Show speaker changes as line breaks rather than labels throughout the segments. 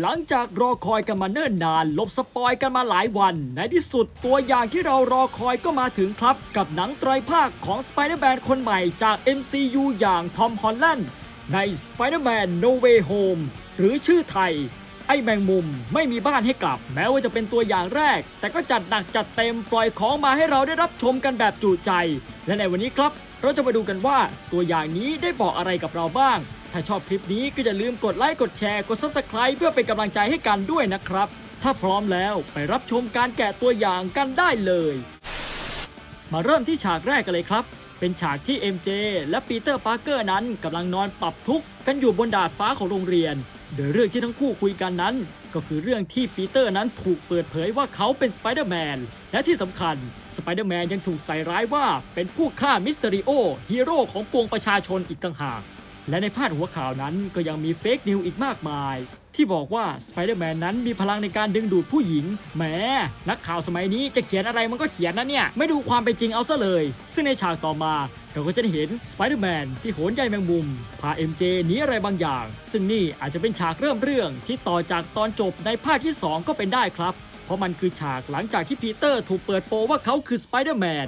หลังจากรอคอยกันมาเนิ่นนานหลบสปอยกันมาหลายวัน ในที่สุดตัวอย่างที่เรารอคอยก็มาถึงครับ กับหนังไตรภาคของ Spider-Man คนใหม่จาก MCU อย่างทอมฮอลแลนด์ใน Spider-Man No Way Home หรือชื่อไทย ไอ้แมงมุมไม่มีบ้านให้กลับ แม้ว่าจะเป็นตัวอย่างแรก แต่ก็จัดหนักจัดเต็มปล่อยของมาให้เราได้รับชมกันแบบจุใจ และในวันนี้ครับ เราจะมาดูกันว่าตัวอย่างนี้ได้บอกอะไรกับเราบ้าง ถ้าชอบคลิปนี้ก็อย่าลืมกดไลค์กดแชร์กด Subscribe เพื่อเป็นกำลังใจให้กันด้วยนะครับ ถ้าพร้อมแล้วไปรับชมการแกะตัวอย่างกันได้เลย มาเริ่มที่ฉากแรกกันเลยครับ เป็นฉากที่ MJ และปีเตอร์ปาร์เกอร์นั้นกำลังนอนปรับทุกข์กันอยู่บนดาดฟ้าของโรงเรียน โดยเรื่องที่ทั้งคู่คุยกันนั้น ก็คือเรื่องที่ปีเตอร์นั้นถูกเปิดเผยว่าเขาเป็นสไปเดอร์แมนและที่สำคัญสไปเดอร์แมนยังถูกใส่ร้ายว่าเป็นผู้ฆ่ามิสเตอริโอฮีโร่ของปวงประชาชนอีกต่างหาก และในพาดหัวข่าวนั้นก็ยังมีเฟกนิวอีกมากมาย ที่บอกว่าสไปเดอร์แมนนั้นมีพลังในการดึงดูดผู้หญิงแหมนักข่าวสมัยนี้จะเขียนอะไรมันก็เขียนนะเนี่ย ไม่ดูความเป็นจริงเอาซะเลย ซึ่งในฉากต่อมาเราก็จะได้เห็นสไปเดอร์แมนที่โหนใยแมงมุม พา MJ หนีอะไรบางอย่าง ซึ่งนี่อาจจะเป็นฉากเริ่มเรื่องที่ต่อจากตอนจบในภาคที่ 2 ก็เป็นได้ครับ เพราะมันคือฉากหลังจากที่ปีเตอร์ถูกเปิดโปงว่าเขาคือสไปเดอร์แมน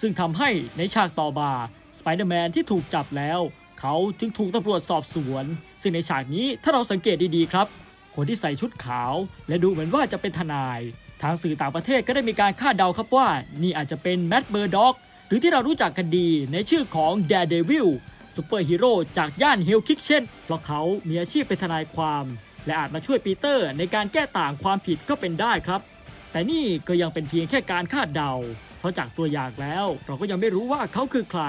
ซึ่งทำให้ในฉากต่อมา สไปเดอร์แมนที่ถูกจับแล้ว เขาจึงถูกตำรวจสอบสวน ซึ่งในฉากนี้ถ้าเราสังเกตดีๆครับ คนที่ใส่ชุดขาว และดูเหมือนว่าจะเป็นทนาย ทางสื่อต่างประเทศก็ได้มีการคาดเดาครับว่า นี่อาจจะเป็นแม t เบอร์ด็อกหรือที่เรารู้จักกันดีในชื่อของ Daredevil ซูเปอร์ฮีโร่จากย่านเฮลคิกเช่นเพราะเขามีอาชีพเป็นทนายความ และอาจมาช่วยปีเตอร์ในการแก้ต่างความผิดก็เป็นได้ครับ แต่นี่ก็ยังเป็นเพียงแค่การคาดเดา เพราะจากตัวอย่างแล้ว เราก็ยังไม่รู้ว่าเขาคือใคร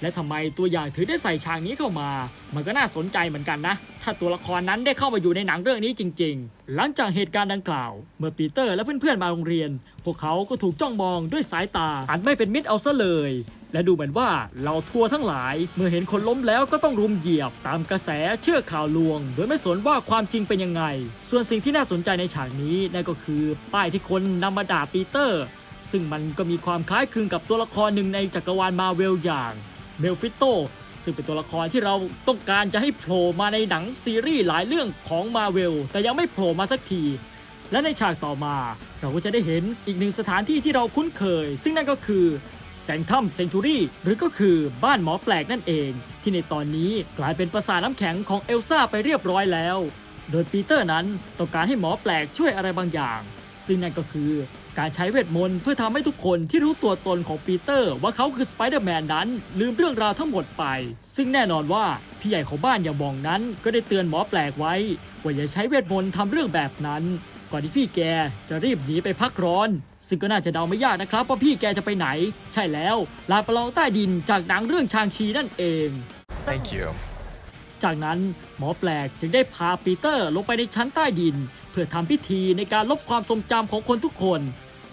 และทำไมตัวอย่างถือได้ใส่ฉากนี้เข้ามา มันก็น่าสนใจเหมือนกันนะ ถ้าตัวละครนั้นได้เข้ามาอยู่ในหนังเรื่องนี้จริง ๆ หลังจากเหตุการณ์ดังกล่าว เมื่อปีเตอร์และเพื่อนๆมาโรงเรียน พวกเขาก็ถูกจ้องมองด้วยสายตา อันไม่เป็นมิตรเอาซะเลย และดูเหมือนว่าเราทัวร์ทั้งหลาย เมื่อเห็นคนล้มแล้วก็ต้องรุมเหยียบ ตามกระแสเชื่อข่าวลวง โดยไม่สนว่าความจริงเป็นยังไง ส่วนสิ่งที่น่าสนใจในฉากนี้นั่นก็คือ ป้ายที่คนนำมาด่าปีเตอร์ซึ่งมันก็มีความคล้ายคลึงกับตัวละครหนึ่งในจักรวาลมาเวลอย่าง เมลฟิโตซึ่งเป็นตัวละครที่เราต้องการจะให้โผล่มาในหนังซีรีส์หลายเรื่องของมาเวลแต่ยังไม่โผล่มาสักที และในฉากต่อมา เราก็จะได้เห็นอีกหนึ่งสถานที่ที่เราคุ้นเคย ซึ่งนั่นก็คือแสงถ้ำเซนทูรี่หรือก็คือบ้านหมอแปลกนั่นเอง ที่ในตอนนี้กลายเป็นปราสาทน้ำแข็งของเอลซ่าไปเรียบร้อยแล้ว โดยปีเตอร์นั้นต้องการให้หมอแปลกช่วยอะไรบางอย่าง ซึ่งนั่นก็คือ การใช้เวทมนต์เพื่อทำให้ทุกคนที่รู้ตัวตนของปีเตอร์ ว่าเขาคือสไปเดอร์แมนนั้น ลืมเรื่องราวทั้งหมดไป ซึ่งแน่นอนว่าพี่ใหญ่ของบ้านอย่างบองนั้น ก็ได้เตือนหมอแปลกไว้ว่าอย่าใช้เวทมนต์ทำเรื่องแบบนั้น ก่อนที่พี่แกจะรีบหนีไปพักร้อน ซึ่งก็น่าจะเดาไม่ยากนะครับว่าพี่แกจะไปไหน ใช่แล้วลานประลองใต้ดินจากหนังเรื่องชางชีนั่นเอง
Thank you.
จากนั้นหมอแปลกจึงได้พาปีเตอร์ลงไปในชั้นใต้ดิน เพื่อทำพิธีในการลบความทรงจำของคนทุกคน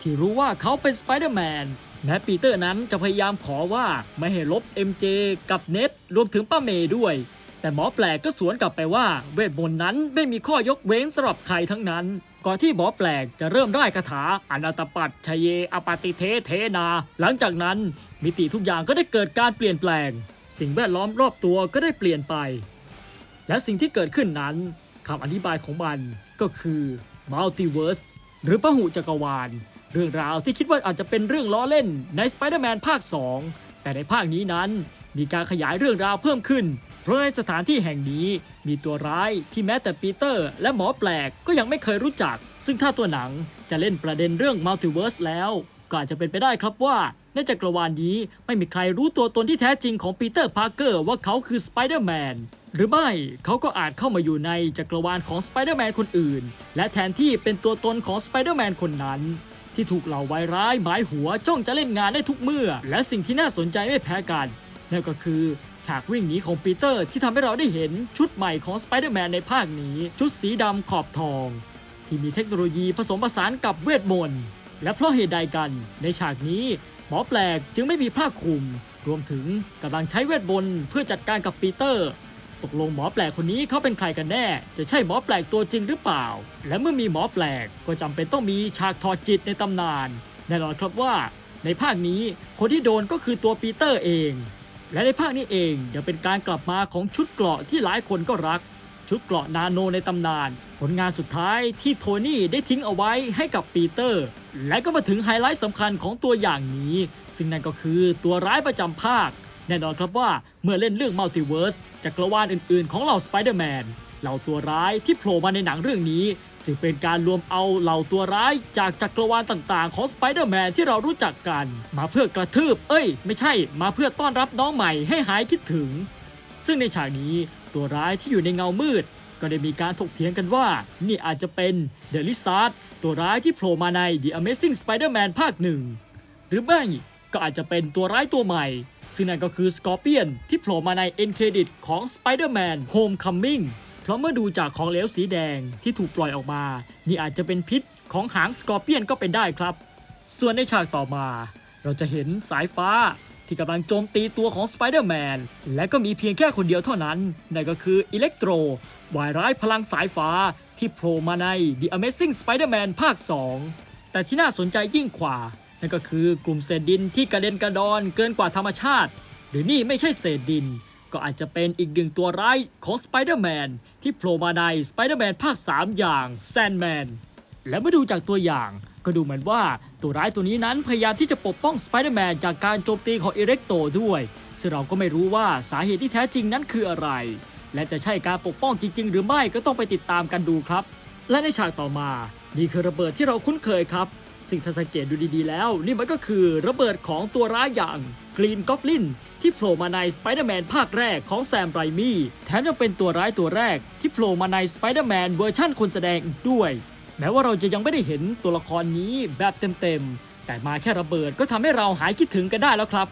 ที่รู้ว่าเขาเป็นสไปเดอร์แมนแม้ปีเตอร์นั้นจะพยายามขอว่าไม่ให้ลบ MJ กับเน็ตรวมถึงป้าเมย์ด้วย แต่หมอแปลกก็สวนกลับไปว่าเวทมนต์นั้นไม่มีข้อยกเว้นสำหรับใครทั้งนั้น ก่อนที่หมอแปลกจะเริ่มร่ายคาถาอนาตปัตชยเยอปาติเทเทนา หลังจากนั้น มิติทุกอย่างก็ได้เกิดการเปลี่ยนแปลง สิ่งแวดล้อมรอบตัวก็ได้เปลี่ยนไป และสิ่งที่เกิดขึ้นนั้นคำอธิบายของมันก็คือ Multiverse หรือพหุจักรวาล เรื่องราวที่คิดว่าอาจจะเป็นเรื่องล้อเล่นใน Spider-Man ภาค 2 แต่ในภาคนี้นั้น มีการขยายเรื่องราวเพิ่มขึ้น เพราะในสถานที่แห่งนี้มีตัวร้ายที่แม้แต่ปีเตอร์ และหมอแปลกก็ยังไม่เคยรู้จัก ซึ่งถ้าตัวหนังจะเล่นประเด็นเรื่อง Multiverse แล้วก็อาจจะเป็นไปได้ครับว่าในจักรวาลนี้ไม่มีใครรู้ตัวตนที่แท้จริงของปีเตอร์พาร์เกอร์ว่าเขาคือสไปเดอร์แมนหรือไม่เขาก็อาจเข้ามาอยู่ในจักรวาลของสไปเดอร์แมนคนอื่น และแทนที่เป็นตัวตนของสไปเดอร์แมนคนนั้น ที่ถูกเหล่าไวร้ายหมายหัวจ้องจะเล่นงานได้ทุกเมื่อ และสิ่งที่น่าสนใจไม่แพ้กันนั่นก็คือฉากวิ่งหนีของปีเตอร์ที่ทำให้เราได้เห็นชุดใหม่ของสไปเดอร์แมนในภาคนี้ ชุดสีดำขอบทอง ที่มีเทคโนโลยีผสมผสานกับเวทมนต์และเพราะเหตุใดกัน ในฉากนี้ หมอแปลกจึงไม่มีผ้าคลุม รวมถึงกำลังใช้เวทมนต์เพื่อจัดการกับปีเตอร์ ตกลงหมอแปลกคนนี้เขาเป็นใครกันแน่ จะใช่หมอแปลกตัวจริงหรือเปล่า และเมื่อมีหมอแปลกก็จำเป็นต้องมีฉากถอดจิตในตำนานแน่นอนครับว่าในภาคนี้คนที่โดนก็คือตัวปีเตอร์เอง และในภาคนี้เองยังเป็นการกลับมาของชุดเกราะที่หลายคนก็รัก ชุดเกราะนาโนในตำนาน ผลงานสุดท้ายที่โทนี่ได้ทิ้งเอาไว้ให้กับปีเตอร์ และก็มาถึงไฮไลท์สำคัญของตัวอย่างนี้ ซึ่งนั่นก็คือตัวร้ายประจำภาค แน่นอนครับว่าเมื่อเล่นเรื่องมัลติเวิร์สจักรวาลอื่นๆ ของเหล่าสไปเดอร์แมนเหล่าตัวร้ายที่โผล่มาในหนังเรื่องนี้ จึงเป็นการรวมเอาเหล่าตัวร้ายจากจักรวาลต่างๆ ของสไปเดอร์แมนที่เรารู้จักกัน มาเพื่อกระทืบ เอ้ย ไม่ใช่ มาเพื่อต้อนรับน้องใหม่ให้หายคิดถึง ซึ่งในฉากนี้ตัวร้ายที่อยู่ในเงามืด ก็ได้มีการถกเถียงกันว่า นี่อาจจะเป็นเดลิซาร์ดตัวร้ายที่โผล่มาใน The Amazing Spider-Man ภาคหนึ่งหรือไม่ก็อาจจะเป็นตัวร้ายตัวใหม่ ซึ่งนั่นก็คือสกอร์เปียนที่โผล่มาใน End Credit ของ Spider-Man Homecoming เพราะเมื่อดูจากของเหลวสีแดงที่ถูกปล่อยออกมา นี่อาจจะเป็นพิษของหางสกอร์เปียนก็เป็นได้ครับ ส่วนในฉากต่อมา เราจะเห็นสายฟ้าที่กำลังโจมตีตัวของสไปเดอร์แมนและก็มีเพียงแค่คนเดียวเท่านั้น นั่นก็คืออิเล็กโตรวายร้ายพลังสายฟ้าที่โผล่มาใน The Amazing Spider-Man ภาค 2 แต่ที่น่าสนใจยิ่งกว่า นั่นก็คือกลุ่มเศษดินที่กระเด็นกระดอนเกินกว่าธรรมชาติ หรือนี่ไม่ใช่เศษดิน ก็อาจจะเป็นอีกหนึ่งตัวร้ายของสไปเดอร์แมนที่โผล่มาในสไปเดอร์แมนภาค 3 อย่างแซนแมนและเมื่อดูจากตัวอย่างก็ดูเหมือนว่าตัวร้ายตัวนี้นั้นพยายามที่จะปกป้องสไปเดอร์แมนจากการโจมตีของอิเล็กโตด้วย ซึ่งเราก็ไม่รู้ว่าสาเหตุที่แท้จริงนั้นคืออะไร และจะใช่การปกป้องจริง ๆ หรือไม่ก็ต้องไปติดตามกันดูครับ และในฉากต่อมา นี่คือระเบิดที่เราคุ้นเคยครับ สิ่งถ้าสังเกตดูดีๆแล้ว นี่มันก็คือระเบิดของตัวร้ายอย่างกรีนก o บลินที่โผล่มาในสไปเดอร์แมนภาคแรกของแซมไรมี่แถมยังเป็นตัวร้ายตัวแรกที่โผล่มาในสไปเดอร์แมนเวอร์ชั่นคนแสดงอีกด้วย แม้ว่าเราจะยังไม่ได้เห็นตัวละครนี้แบบเต็มๆ แต่มาแค่ระเบิดก็ทำให้เราหายคิดถึงกันได้แล้วครับ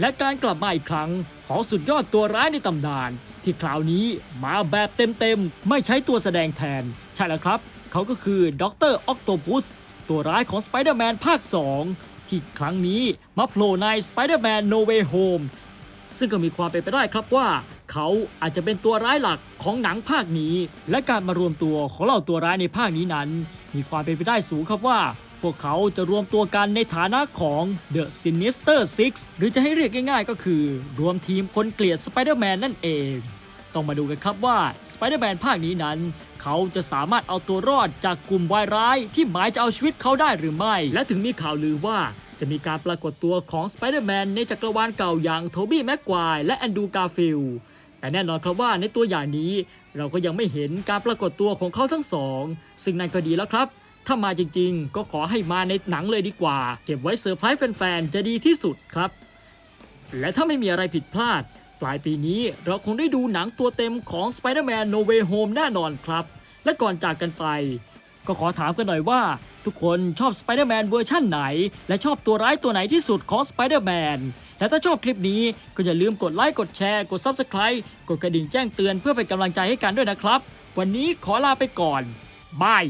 และการกลับมาอีกครั้งของสุดยอดตัวร้ายในตำนาน ที่คราวนี้มาแบบเต็มๆ ไม่ใช้ตัวแสดงแทน ใช่แล้วครับ เขาก็คือด็อกเตอร์ออกโตปุส ตัวร้ายของสไปเดอร์แมนภาค 2 ที่ครั้งนี้มาโผล่ใน Spider-Man No Way Home ซึ่งก็มีความเป็นไปได้ครับว่า เขาอาจจะเป็นตัวร้ายหลักของหนังภาคนี้ และการมารวมตัวของเหล่าตัวร้ายในภาคนี้นั้น มีความเป็นไปได้สูงครับว่า พวกเขาจะรวมตัวกันในฐานะของ The Sinister Six หรือจะให้เรียกง่ายๆ ก็คือ รวมทีมคนเกลียดสไปเดอร์แมนนั่นเอง ต้องมาดูกันครับว่าสไปเดอร์แมนภาคนี้นั้น เขาจะสามารถเอาตัวรอดจากกลุ่มวายร้าย ที่หมายจะเอาชีวิตเขาได้หรือไม่ และถึงมีข่าวลือว่าจะมีการปรากฏตัวของสไปเดอร์แมนในจักรวาลเก่าอย่างโทบี้แม็กควายและแอนดูการ์ฟิลแต่แน่นอนครับว่าในตัวอย่างนี้ เราก็ยังไม่เห็นการปรากฏตัวของเขาทั้งสอง ซึ่งนั่นก็ดีแล้วครับ ถ้ามาจริงๆ ก็ขอให้มาในหนังเลยดีกว่า เก็บไว้เซอร์ไพรส์แฟนๆ จะดีที่สุดครับ และถ้าไม่มีอะไรผิดพลาด ปลายปีนี้เราคงได้ดูหนังตัวเต็มของ Spider-Man No Way Home แน่นอนครับ และก่อนจากกันไป ก็ขอถามกันหน่อยว่า ทุกคนชอบสไปเดอร์แมนเวอร์ชั่นไหน และชอบตัวร้ายตัวไหนที่สุดของสไปเดอร์แมนและถ้าชอบคลิปนี้ก็อย่าลืมกดไลค์กดแชร์ กด Subscribe กดกระดิ่งแจ้งเตือนเพื่อเป็นกำลังใจให้กันด้วยนะครับ วันนี้ขอลาไปก่อนบาย